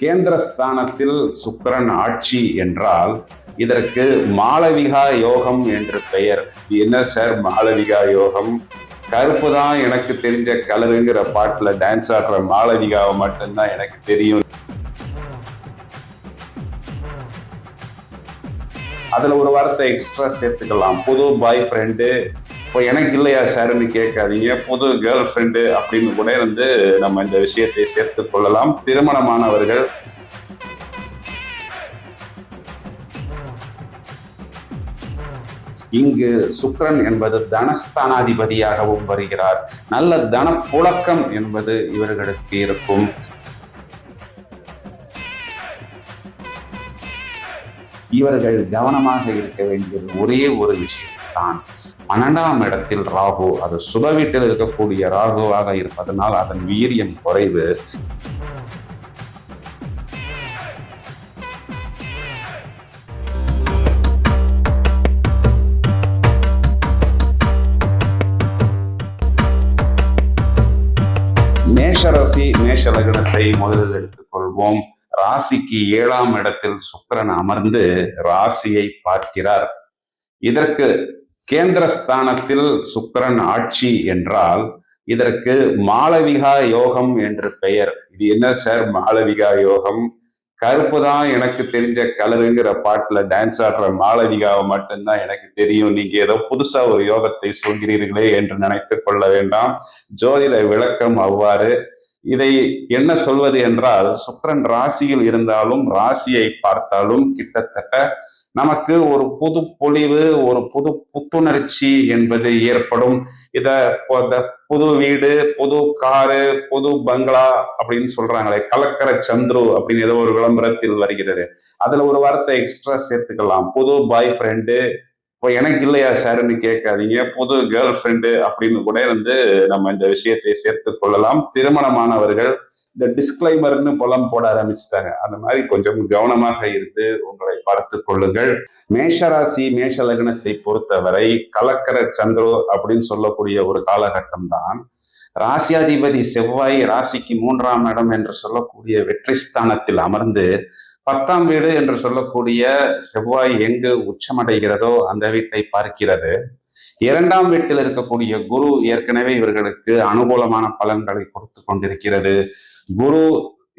கேந்திரஸ்தானத்தில் சுக்கரன் ஆட்சி என்றால் இதற்கு மாளவிகா யோகம் என்று பெயர். என்ன சார் மாளவிகா யோகம்? கருப்பு தான் எனக்கு தெரிஞ்ச கலருங்கிற பாட்டில் டான்ஸ் ஆடுற மாளவிகாவை மட்டும்தான் எனக்கு தெரியும். அதில் ஒரு வார்த்தை எக்ஸ்ட்ரா சேர்த்துக்கலாம். புது பாய் ஃப்ரெண்டு இப்போ எனக்கு இல்லையா சார்னு கேட்காதீங்க. புது கேர்ள் ஃப்ரெண்டு அப்படின்னு கூட வந்து நம்ம இந்த விஷயத்தை சேர்த்து கொள்ளலாம். திருமணமானவர்கள். இங்கு சுக்கரன் என்பது தனஸ்தானாதிபதியாகவும் வருகிறார். நல்ல தன புழக்கம் என்பது இவர்களுக்கு இருக்கும். இவர்கள் கவனமாக இருக்க வேண்டியது ஒரே ஒரு விஷயம் தான் பன்னெண்டாம் இடத்தில் ராகு அது சுப வீட்டில் இருக்கக்கூடிய ராகுவாக இருப்பதனால் அதன் வீரியம் குறைவு. மேஷராசி மேஷ லக்னத்தை முதலில் எடுத்துக்கொள்வோம் ராசிக்கு ஏழாம் இடத்தில் சுக்கிரன் அமர்ந்து ராசியை பார்க்கிறார். இதற்கு கேந்திரஸ்தானத்தில் சுக்கரன் ஆட்சி என்றால் இதற்கு மாளவிகா யோகம் என்று பெயர். இது என்ன சார் மாளவிகா யோகம்? கருப்பு தான் எனக்கு தெரிஞ்ச கலருங்கிற பாட்டுல டான்ஸ் ஆடுற மாளவிகாவை மட்டும்தான் எனக்கு தெரியும். நீங்க ஏதோ புதுசா ஒரு யோகத்தை சொல்கிறீர்களே என்று நினைத்து கொள்ள வேண்டாம். ஜோதிட விளக்கம் அவ்வாறு. இதை என்ன சொல்வது என்றால் சுக்கரன் ராசியில் இருந்தாலும் ராசியை பார்த்தாலும் கிட்டத்தட்ட நமக்கு ஒரு புது பொலிவு ஒரு புது புத்துணர்ச்சி என்பது ஏற்படும். இத இப்போ இந்த புது வீடு புது காரு புது பங்களா அப்படின்னு சொல்றாங்களே கலக்கர சந்துரு அப்படின்னு ஏதோ ஒரு விளம்பரத்தில் வருகிறது. அதுல ஒரு வார்த்தை எக்ஸ்ட்ரா சேர்த்துக்கலாம். புது பாய் ஃப்ரெண்டு இப்போ எனக்கு இல்லையா சார்னு கேட்காதீங்க. புது கேர்ள் ஃப்ரெண்டு அப்படின்னு கூட வந்து நம்ம இந்த விஷயத்தை சேர்த்து கொள்ளலாம். திருமணமானவர்கள் இந்த டிஸ்கிளைமர்னு புலம் போட ஆரம்பிச்சுட்டாங்க. அந்த மாதிரி கொஞ்சம் கவனமாக இருந்து உங்களை பார்த்து கொள்ளுங்கள். மேஷராசி மேஷ லக்னத்தை பொறுத்தவரை கலக்கர சந்திரோ அப்படின்னு சொல்லக்கூடிய ஒரு காலகட்டம் தான் ராசியாதிபதி செவ்வாய் ராசிக்கு மூன்றாம் இடம் என்று சொல்லக்கூடிய வெற்றி ஸ்தானத்தில் அமர்ந்து பத்தாம் வீடு என்று சொல்லக்கூடிய செவ்வாய் எங்கு உச்சமடைகிறதோ அந்த வீட்டை பார்க்கிறது. இரண்டாம் வீட்டில் இருக்கக்கூடிய குரு ஏற்கனவே இவர்களுக்கு அனுகூலமான பலன்களை கொடுத்து கொண்டிருக்கிறது. குரு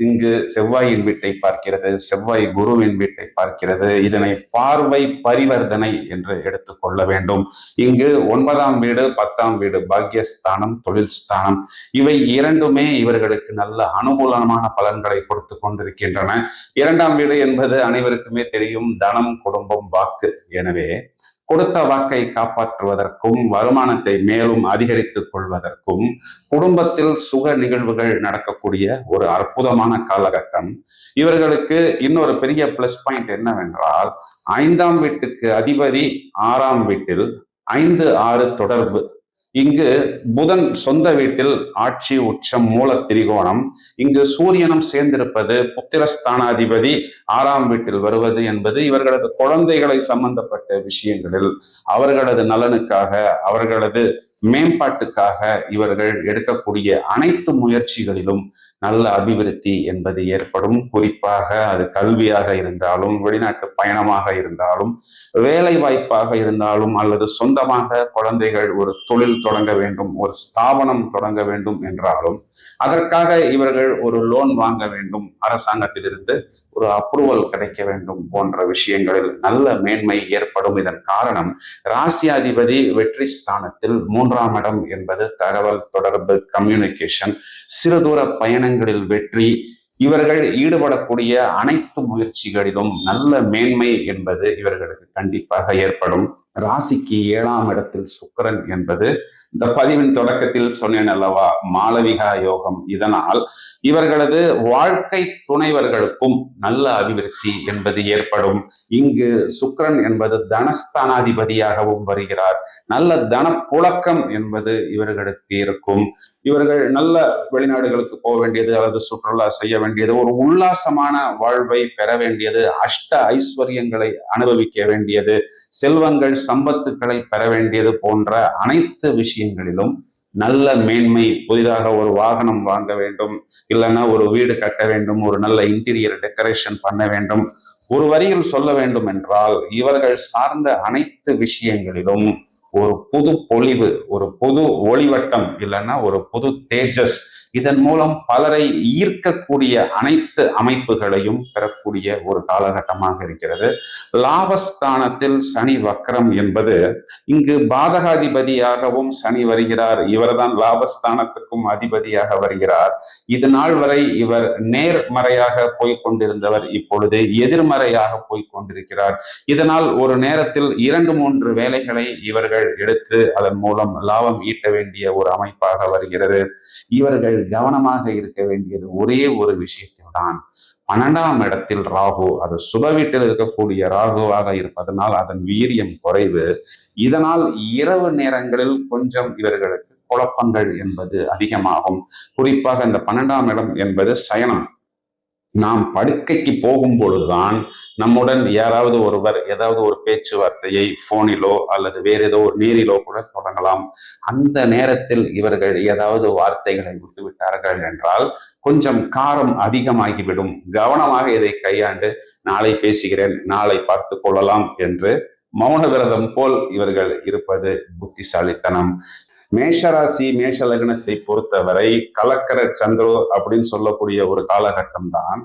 இங்கு செவ்வாயின் வீட்டை பார்க்கிறது செவ்வாய் குருவின் வீட்டை பார்க்கிறது. இதனை பார்வை பரிவர்த்தனை என்று எடுத்துக்கொள்ள வேண்டும். இங்கு ஒன்பதாம் வீடு பத்தாம் வீடு பாக்கியஸ்தானம் தொழில் ஸ்தானம். இவை இரண்டுமே இவர்களுக்கு நல்ல அனுகூலமான பலன்களை கொடுத்து கொண்டிருக்கின்றன. இரண்டாம் வீடு என்பது அனைவருக்குமே தெரியும் தனம் குடும்பம் வாக்கு. எனவே கொடுத்த வாக்கை காப்பாற்றுவதற்கும் வருமானத்தை மேலும் அதிகரித்துக் கொள்வதற்கும் குடும்பத்தில் சுக நிகழ்வுகள் நடக்கக்கூடிய ஒரு அற்புதமான காலகட்டம். இவர்களுக்கு இன்னொரு பெரிய பிளஸ் பாயிண்ட் என்னவென்றால் ஐந்தாம் வீட்டுக்கு அதிபதி ஆறாம் வீட்டில் ஐந்து ஆறு தொடர்பு இங்கு புதன் சொந்த வீட்டில் ஆட்சி உச்சம் மூல திரிகோணம். இங்கு சூரியனும் சேர்ந்திருப்பது புத்திரஸ்தானாதிபதி ஆறாம் வீட்டில் வருவது என்பது இவர்களது குழந்தைகளை சம்பந்தப்பட்ட விஷயங்களில் அவர்களது நலனுக்காக அவர்களது மேம்பாட்டுக்காக இவர்கள் எடுக்கக்கூடிய அனைத்து முயற்சிகளிலும் நல்ல அபிவிருத்தி என்பது ஏற்படும். குறிப்பாக அது கல்வியாக இருந்தாலும் வெளிநாட்டு பயணமாக இருந்தாலும் வேலை வாய்ப்பாக இருந்தாலும் அல்லது சொந்தமாக குழந்தைகள் ஒரு தொழில் தொடங்க வேண்டும் ஒரு ஸ்தாபனம் தொடங்க வேண்டும் என்றாலும் அதற்காக இவர்கள் ஒரு லோன் வாங்க வேண்டும் அரசாங்கத்திலிருந்து. ஒரு அப்ரூவல் கிடைக்க வேண்டும் போன்ற விஷயங்களில் நல்ல மேன்மை ஏற்படும். இதன் காரணம் ராசியாதிபதி வெற்றி ஸ்தானத்தில் மூன்றாம் இடம் என்பது தகவல் தொடர்பு கம்யூனிகேஷன் சிறு தூர பயணங்களில் வெற்றி இவர்கள் ஈடுபடக்கூடிய அனைத்து முயற்சிகளிலும் நல்ல மேன்மை என்பது இவர்களுக்கு கண்டிப்பாக ஏற்படும். ராசிக்கு ஏழாம் இடத்தில் சுக்கிரன் என்பது இந்த பதிவின் தொடக்கத்தில் சொன்னேன் அல்லவா மாளவிகா யோகம் இதனால் இவர்களது வாழ்க்கை துணைவர்களுக்கும் நல்ல அபிவிருத்தி என்பது ஏற்படும். இங்கு சுக்கிரன் என்பது தனஸ்தானாதிபதியாகவும் வருகிறார். நல்ல தன புழக்கம் என்பது இவர்களுக்கு இருக்கும். இவர்கள் நல்ல வெளிநாடுகளுக்கு போக வேண்டியது அல்லது சுற்றுலா செய்ய வேண்டியது ஒரு உல்லாசமான வாழ்வை பெற வேண்டியது அஷ்ட ஐஸ்வர்யங்களை அனுபவிக்க வேண்டியது செல்வங்கள் சம்பத்துக்களை பெற வேண்டியது போன்ற அனைத்து விஷயம் விஷயங்களிலும் நல்ல மேன்மை புதிதாக ஒரு வாகனம் வாங்க வேண்டும். இல்லைன்னா ஒரு வீடு கட்ட வேண்டும் ஒரு நல்ல இன்டீரியர் டெக்கரேஷன் பண்ண வேண்டும். ஒரு வரியில் சொல்ல வேண்டும் என்றால் இவர்கள் சார்ந்த அனைத்து விஷயங்களிலும் ஒரு புது பொலிவு ஒரு புது ஒளிவட்டம் இல்லைன்னா ஒரு புது தேஜஸ் இதன் மூலம் பலரை ஈர்க்கக்கூடிய அனைத்து அமைப்புகளையும் பெறக்கூடிய ஒரு காலகட்டமாக இருக்கிறது. லாபஸ்தானத்தில் சனி வக்கரம் என்பது இங்கு பாதகாதிபதியாகவும் சனி வருகிறார். இவர்தான் லாபஸ்தானத்துக்கும் அதிபதியாக வருகிறார். இது நாள் வரை இவர் நேர்மறையாக போய்கொண்டிருந்தவர் இப்பொழுது எதிர்மறையாக போய்கொண்டிருக்கிறார் இதனால் ஒரு நேரத்தில் இரண்டு மூன்று வேலைகளை இவர்கள் எடுத்து அதன் மூலம் லாபம் ஈட்ட வேண்டிய ஒரு அமைப்பாக வருகிறது. இவர்கள் கவனமாக இருக்க வேண்டியது ஒரே ஒரு விஷயத்தில் தான் பன்னெண்டாம் இடத்தில் ராகு அது சுப வீட்டில் இருக்கக்கூடிய ராகுவாக இருப்பதனால் அதன் வீரியம் குறைவு. இதனால் இரவு நேரங்களில் கொஞ்சம் இவர்களுக்கு குழப்பங்கள் என்பது அதிகமாகும். குறிப்பாக இந்த பன்னெண்டாம் இடம் என்பது சயனம். நாம் படுக்கைக்கு போகும் பொழுதுதான் நம்முடன் யாராவது ஒருவர் ஏதாவது ஒரு பேச்சுவார்த்தையை போனிலோ அல்லது வேற ஏதோ ஒரு நீரிலோ கூட தொடங்கலாம். அந்த நேரத்தில் இவர்கள் ஏதாவது வார்த்தைகளை விட்டுவிட்டார்கள் என்றால் கொஞ்சம் காரம் அதிகமாகிவிடும். கவனமாக இதை கையாண்டு நாளை பேசுகிறேன் நாளை பார்த்து கொள்ளலாம் என்று மௌன விரதம் போல் இவர்கள் இருப்பது புத்திசாலித்தனம். மேஷராசி மேஷ லக்னத்தை பொறுத்தவரை கலக்கர சந்திரோ அப்படின்னு சொல்லக்கூடிய ஒரு காலகட்டம் தான்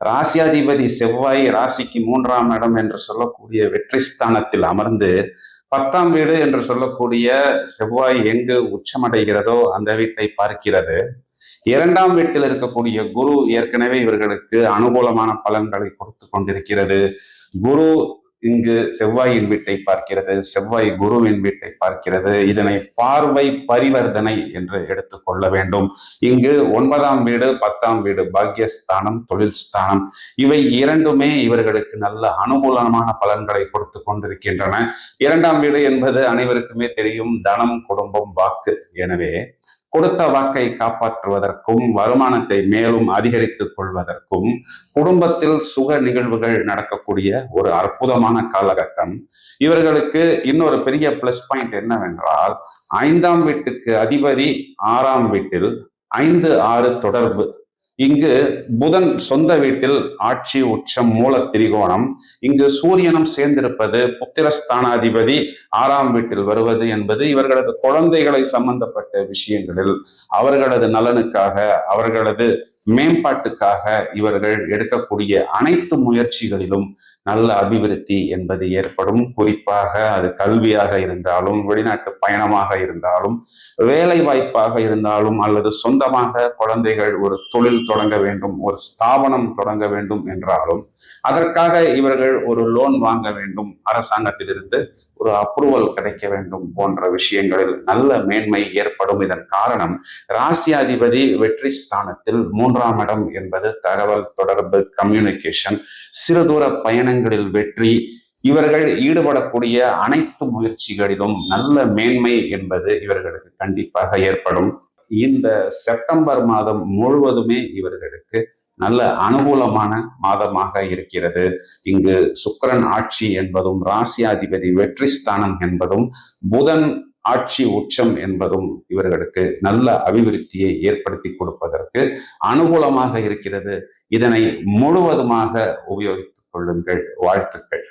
ராசியாதிபதி செவ்வாய் ராசிக்கு மூன்றாம் இடம் என்று சொல்லக்கூடிய வெற்றி ஸ்தானத்தில் அமர்ந்து பத்தாம் வீடு என்று சொல்லக்கூடிய செவ்வாய் எங்கு உச்சமடைகிறதோ அந்த வீட்டை பார்க்கிறது. இரண்டாம் வீட்டில் இருக்கக்கூடிய குரு ஏற்கனவே இவர்களுக்கு அனுகூலமான பலன்களை கொடுத்து கொண்டிருக்கிறது. குரு இங்கு செவ்வாயின் வீட்டை பார்க்கிறது செவ்வாய் குருவின் வீட்டை பார்க்கிறது. இதனை பார்வை பரிவர்த்தனை என்று எடுத்துக்கொள்ள வேண்டும். இங்கு ஒன்பதாம் வீடு பத்தாம் வீடு பாக்கியஸ்தானம் தொழில் ஸ்தானம் இவை இரண்டுமே இவர்களுக்கு நல்ல அனுகூலமான பலன்களை கொடுத்து கொண்டிருக்கின்றன. இரண்டாம் வீடு என்பது அனைவருக்குமே தெரியும் தனம் குடும்பம் வாக்கு. எனவே கொடுத்த வாக்கை காப்பாற்றுவதற்கும் வருமானத்தை மேலும் அதிகரித்துக் கொள்வதற்கும் குடும்பத்தில் சுக நிகழ்வுகள் நடக்கக்கூடிய ஒரு அற்புதமான காலகட்டம். இவர்களுக்கு இன்னொரு பெரிய பிளஸ் பாயிண்ட் என்னவென்றால் ஐந்தாம் வீட்டுக்கு அதிபதி ஆறாம் வீட்டில் ஐந்து ஆறு தொடர்பு இங்கு புதன் சொந்த வீட்டில் ஆட்சி உச்சம் மூல திரிகோணம். இங்கு சூரியனும் சேர்ந்திருப்பது புத்திரஸ்தானாதிபதி ஆறாம் வீட்டில் வருவது என்பது இவர்களது குழந்தைகளை சம்பந்தப்பட்ட விஷயங்களில் அவர்களது நலனுக்காக அவர்களது மேம்பாட்டுக்காக இவர்கள் எடுக்கக்கூடிய அனைத்து முயற்சிகளிலும் நல்ல அபிவிருத்தி என்பது ஏற்படும். குறிப்பாக அது கல்வியாக இருந்தாலும் வெளிநாட்டு பயணமாக இருந்தாலும் வேலை வாய்ப்பாக இருந்தாலும் அல்லது சொந்தமாக குழந்தைகள் ஒரு தொழில் தொடங்க வேண்டும் ஒரு ஸ்தாபனம் தொடங்க வேண்டும் என்றாலும் அதற்காக இவர்கள் ஒரு லோன் வாங்க வேண்டும் அரசாங்கத்திலிருந்து. ஒரு அப்ரூவல் கிடைக்க வேண்டும் போன்ற விஷயங்களில் நல்ல மேன்மை ஏற்படும். இதன் காரணம் ராசியாதிபதி வெற்றி ஸ்தானத்தில் மூன்றாம் இடம் என்பது தகவல் தொடர்பு கம்யூனிகேஷன் சிறுதூர பயணங்களில் வெற்றி இவர்கள் ஈடுபடக்கூடிய அனைத்து முயற்சிகளிலும் நல்ல மேன்மை என்பது இவர்களுக்கு கண்டிப்பாக ஏற்படும். இந்த செப்டம்பர் மாதம் முழுவதுமே இவர்களுக்கு நல்ல அனுகூலமான மாதமாக இருக்கிறது. இங்கு சுக்கரன் ஆட்சி என்பதும் ராசியாதிபதி வெற்றி ஸ்தானம் என்பதும் புதன் ஆட்சி உச்சம் என்பதும் இவர்களுக்கு நல்ல அபிவிருத்தியை ஏற்படுத்தி கொடுப்பதற்கு அனுகூலமாக இருக்கிறது. இதனை முழுவதுமாக உபயோகித்துக் கொள்ளுங்கள். வாழ்த்துக்கள்.